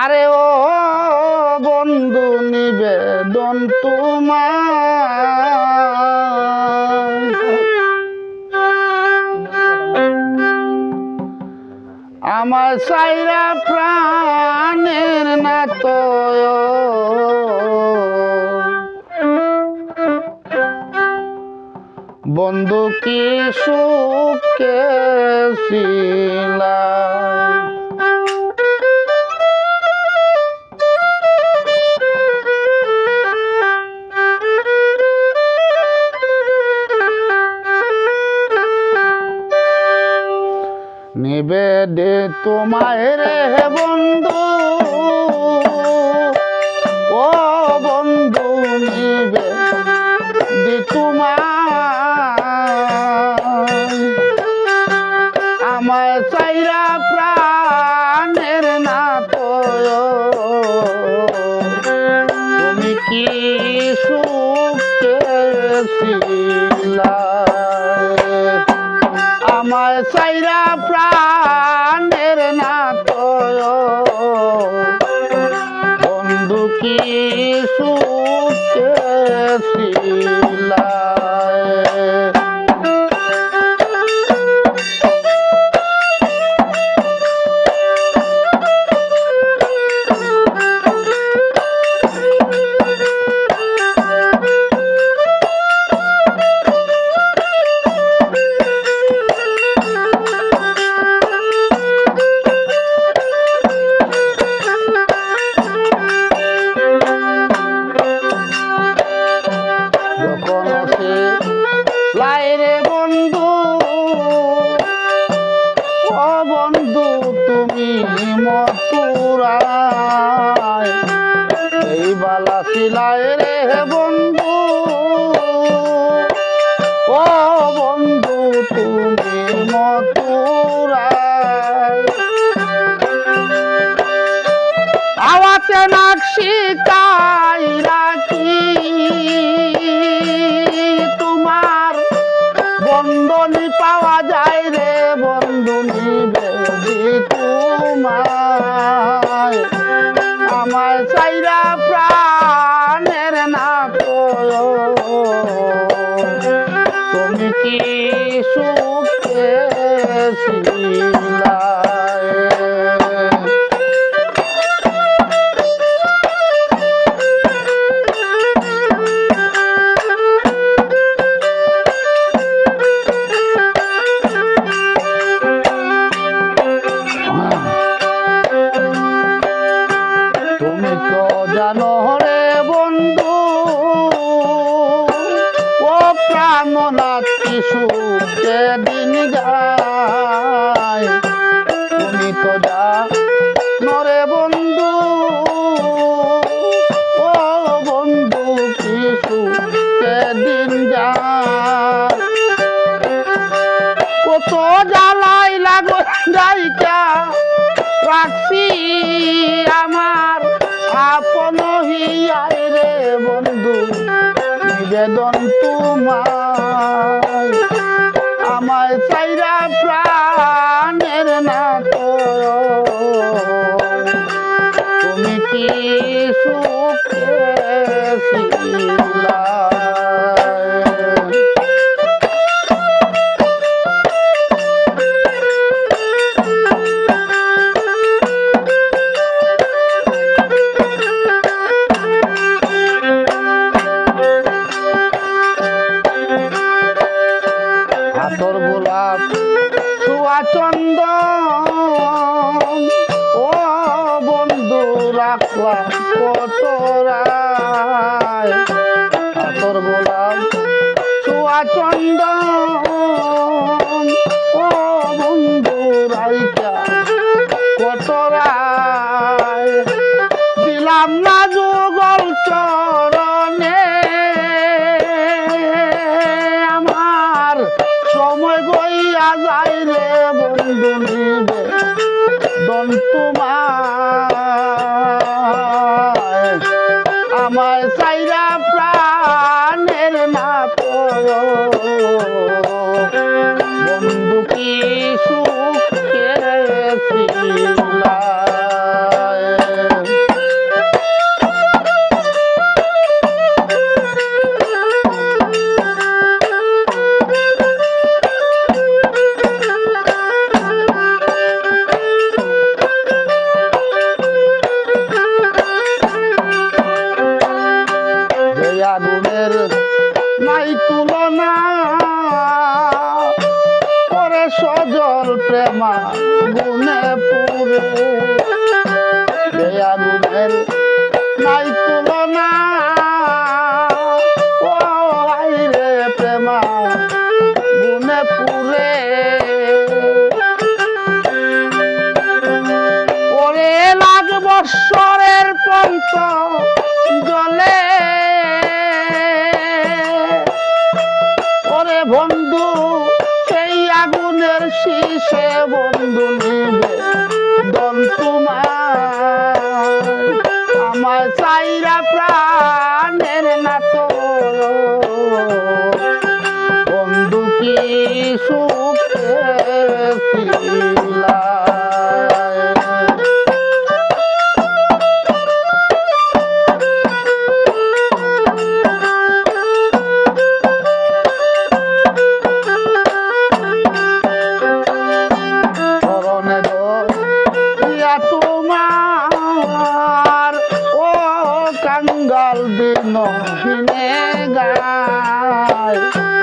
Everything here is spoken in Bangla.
আরে ও বন্ধু নিবেদন তোমার। আমার সাইরা প্রাণের না তো বন্ধু কি সুখে ছিলা? নিবেদে তোমায় রে বন্ধু। ও বন্ধু নেবে দে তোমায়। আমার চাইরা সাইরা প্রাণের না তো নাকশি কাই তোমার বন্ধনী পাওয়া যায় রে বন্ধনী আমার চাইরা প্রাণের না তুমি কি সুখে দিন যায় তুমি তো জানো রে বন্ধু। ও বন্ধু কি সুখে দিন যায় কত জ্বালাই লাগো, যাইকা, রাখছি আমার আপন হিয়াই রে বন্ধু, নিবেদন তোমার হাতর গোলাপ ছোয়া চন্দ ও বন্ধু রাখলা কটরায় হাতর গোলাপ ছোয়া চন্দ ও যায় বন্ধু নিবে দন তোমার আমার চাইরা প্রাণের না বন্ধু কি প্রেমা গুনে পুরে নাই তুলনা। রে প্রেমা, গুনে পুরে। ওরে লাগ বৎসরের পন্ত জলে। বন্ধু শীষে বন্ধু নিবে দন তোমার বাই